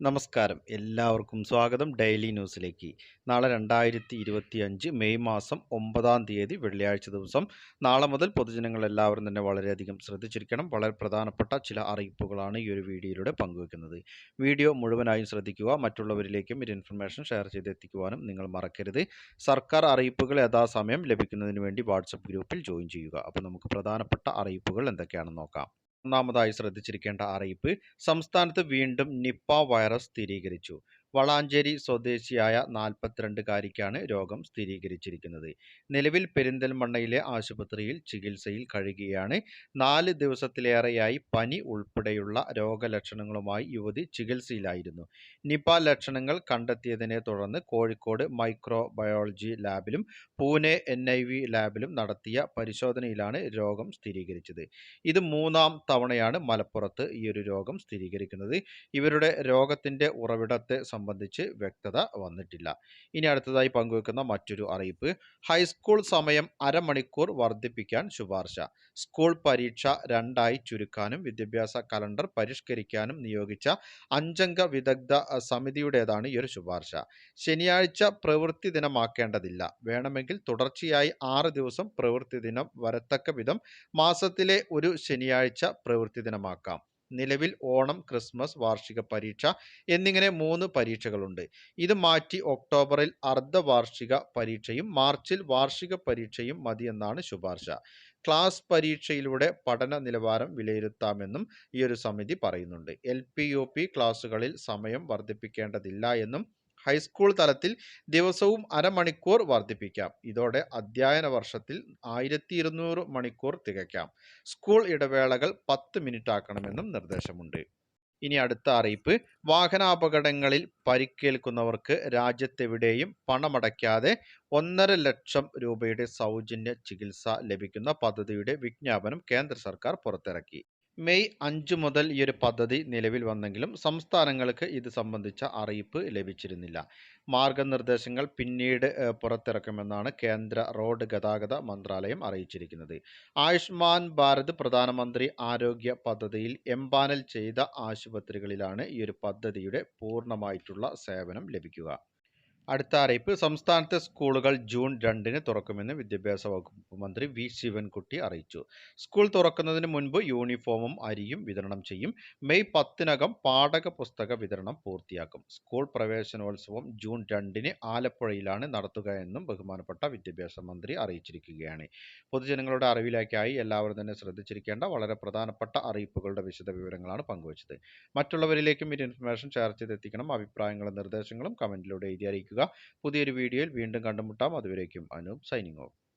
നമസ്കാരം. എല്ലാവർക്കും സ്വാഗതം ഡെയിലി ന്യൂസിലേക്ക്. നാളെ രണ്ടായിരത്തി ഇരുപത്തി അഞ്ച് മെയ് മാസം ഒമ്പതാം തീയതി വെള്ളിയാഴ്ച ദിവസം. നാളെ മുതൽ പൊതുജനങ്ങൾ എല്ലാവരും തന്നെ വളരെയധികം ശ്രദ്ധിച്ചിരിക്കണം. വളരെ പ്രധാനപ്പെട്ട ചില അറിയിപ്പുകളാണ് ഈ ഒരു വീഡിയോയിലൂടെ പങ്കുവെക്കുന്നത്. വീഡിയോ മുഴുവനായും ശ്രദ്ധിക്കുക. മറ്റുള്ളവരിലേക്കും ഒരു ഇൻഫർമേഷൻ ഷെയർ ചെയ്തെത്തിക്കുവാനും നിങ്ങൾ മറക്കരുത്. സർക്കാർ അറിയിപ്പുകൾ യഥാസമയം ലഭിക്കുന്നതിന് വേണ്ടി വാട്സപ്പ് ഗ്രൂപ്പിൽ ജോയിൻ ചെയ്യുക. അപ്പോൾ നമുക്ക് പ്രധാനപ്പെട്ട അറിയിപ്പുകൾ എന്തൊക്കെയാണെന്ന് നോക്കാം. ഒന്നാമതായി ശ്രദ്ധിച്ചിരിക്കേണ്ട അറിയിപ്പ് സംസ്ഥാനത്ത് വീണ്ടും നിപ്പ വൈറസ് സ്ഥിരീകരിച്ചു. വളാഞ്ചേരി സ്വദേശിയായ നാൽപ്പത്തിരണ്ടുകാരിക്കാണ് രോഗം സ്ഥിരീകരിച്ചിരിക്കുന്നത്. നിലവിൽ പെരിന്തൽമണ്ണയിലെ ആശുപത്രിയിൽ ചികിത്സയിൽ കഴിയുകയാണ്. നാല് ദിവസത്തിലേറെയായി പനി ഉൾപ്പെടെയുള്ള രോഗലക്ഷണങ്ങളുമായി യുവതി ചികിത്സയിലായിരുന്നു. നിപ ലക്ഷണങ്ങൾ കണ്ടെത്തിയതിനെ തുടർന്ന് കോഴിക്കോട് മൈക്രോ ബയോളജി ലാബിലും പൂനെ എൻ ലാബിലും നടത്തിയ പരിശോധനയിലാണ് രോഗം സ്ഥിരീകരിച്ചത്. ഇത് മൂന്നാം തവണയാണ് മലപ്പുറത്ത് ഈ ഒരു രോഗം സ്ഥിരീകരിക്കുന്നത്. ഇവരുടെ രോഗത്തിന്റെ ഉറവിടത്തെ സംബന്ധിച്ച് വ്യക്തത വന്നിട്ടില്ല. ഇനി അടുത്തതായി പങ്കുവെക്കുന്ന മറ്റൊരു അറിയിപ്പ് ഹൈസ്കൂൾ സമയം അരമണിക്കൂർ വർദ്ധിപ്പിക്കാൻ ശുപാർശ. സ്കൂൾ പരീക്ഷ രണ്ടായി ചുരുക്കാനും വിദ്യാഭ്യാസ കലണ്ടർ പരിഷ്കരിക്കാനും നിയോഗിച്ച അഞ്ചംഗ വിദഗ്ധ സമിതിയുടേതാണ് ഈ ഒരു ശുപാർശ. ശനിയാഴ്ച പ്രവൃത്തി ദിനമാക്കേണ്ടതില്ല. വേണമെങ്കിൽ തുടർച്ചയായി ആറ് ദിവസം പ്രവൃത്തി ദിനം വരത്തക്ക വിധം മാസത്തിലെ ഒരു ശനിയാഴ്ച പ്രവൃത്തി ദിനമാക്കാം. നിലവിൽ ഓണം ക്രിസ്മസ് വാർഷിക പരീക്ഷ എന്നിങ്ങനെ മൂന്ന് പരീക്ഷകളുണ്ട്. ഇത് മാറ്റി ഒക്ടോബറിൽ അർദ്ധവാർഷിക പരീക്ഷയും മാർച്ചിൽ വാർഷിക പരീക്ഷയും മതിയെന്നാണ് ശുപാർശ. ക്ലാസ് പരീക്ഷയിലൂടെ പഠന നിലവാരം വിലയിരുത്താമെന്നും ഈ ഒരു സമിതി പറയുന്നുണ്ട്. എൽ പി യു പി ക്ലാസ്സുകളിൽ സമയം വർദ്ധിപ്പിക്കേണ്ടതില്ല എന്നും ഹൈസ്കൂൾ തലത്തിൽ ദിവസവും അരമണിക്കൂർ വർദ്ധിപ്പിക്കാം. ഇതോടെ അധ്യയന വർഷത്തിൽ ആയിരത്തി ഇരുന്നൂറ് മണിക്കൂർ തികയ്ക്കാം. സ്കൂൾ ഇടവേളകൾ പത്ത് മിനിറ്റ് ആക്കണമെന്നും നിർദ്ദേശമുണ്ട്. ഇനി അടുത്ത അറിയിപ്പ്. വാഹനാപകടങ്ങളിൽ പരിക്കേൽക്കുന്നവർക്ക് രാജ്യത്തെവിടെയും പണമടയ്ക്കാതെ ഒന്നര ലക്ഷം രൂപയുടെ സൗജന്യ ചികിത്സ ലഭിക്കുന്ന പദ്ധതിയുടെ വിജ്ഞാപനം കേന്ദ്ര സർക്കാർ പുറത്തിറക്കി. മെയ് അഞ്ച് മുതൽ ഈ ഒരു പദ്ധതി നിലവിൽ വന്നെങ്കിലും സംസ്ഥാനങ്ങൾക്ക് ഇത് സംബന്ധിച്ച അറിയിപ്പ് ലഭിച്ചിരുന്നില്ല. മാർഗനിർദ്ദേശങ്ങൾ പിന്നീട് പുറത്തിറക്കുമെന്നാണ് കേന്ദ്ര റോഡ് ഗതാഗത മന്ത്രാലയം അറിയിച്ചിരിക്കുന്നത്. ആയുഷ്മാൻ ഭാരത് പ്രധാനമന്ത്രി ആരോഗ്യ പദ്ധതിയിൽ എംപാനൽ ചെയ്ത ആശുപത്രികളിലാണ് ഈ ഒരു പദ്ധതിയുടെ പൂർണമായിട്ടുള്ള സേവനം ലഭിക്കുക. അടുത്ത അറിയിപ്പ്. സംസ്ഥാനത്തെ സ്കൂളുകൾ ജൂൺ രണ്ടിന് തുറക്കുമെന്ന് വിദ്യാഭ്യാസ വകുപ്പ് മന്ത്രി വി ശിവൻകുട്ടി അറിയിച്ചു. സ്കൂൾ തുറക്കുന്നതിന് മുൻപ് യൂണിഫോമും അരിയും വിതരണം ചെയ്യും. മെയ് പത്തിനകം പാഠക പുസ്തക വിതരണം പൂർത്തിയാക്കും. സ്കൂൾ പ്രവേശനോത്സവം ജൂൺ രണ്ടിന് ആലപ്പുഴയിലാണ് നടത്തുക എന്നും ബഹുമാനപ്പെട്ട വിദ്യാഭ്യാസ മന്ത്രി അറിയിച്ചിരിക്കുകയാണ്. പൊതുജനങ്ങളുടെ അറിവിലേക്കായി എല്ലാവരും തന്നെ ശ്രദ്ധിച്ചിരിക്കേണ്ട വളരെ പ്രധാനപ്പെട്ട അറിയിപ്പുകളുടെ വിശദ വിവരങ്ങളാണ് പങ്കുവച്ചത്. മറ്റുള്ളവരിലേക്കും ഈ ഇൻഫർമേഷൻ ഷെയർ ചെയ്തെത്തിക്കണം. അഭിപ്രായങ്ങളും നിർദ്ദേശങ്ങളും കമന്റിലൂടെ എഴുതി അറിയിക്കുക. പുതിയൊരു വീഡിയോയിൽ വീണ്ടും കണ്ടുമുട്ടാം. അതുവരേക്കും അനൂപ് സൈനിങ് ഓഫ്.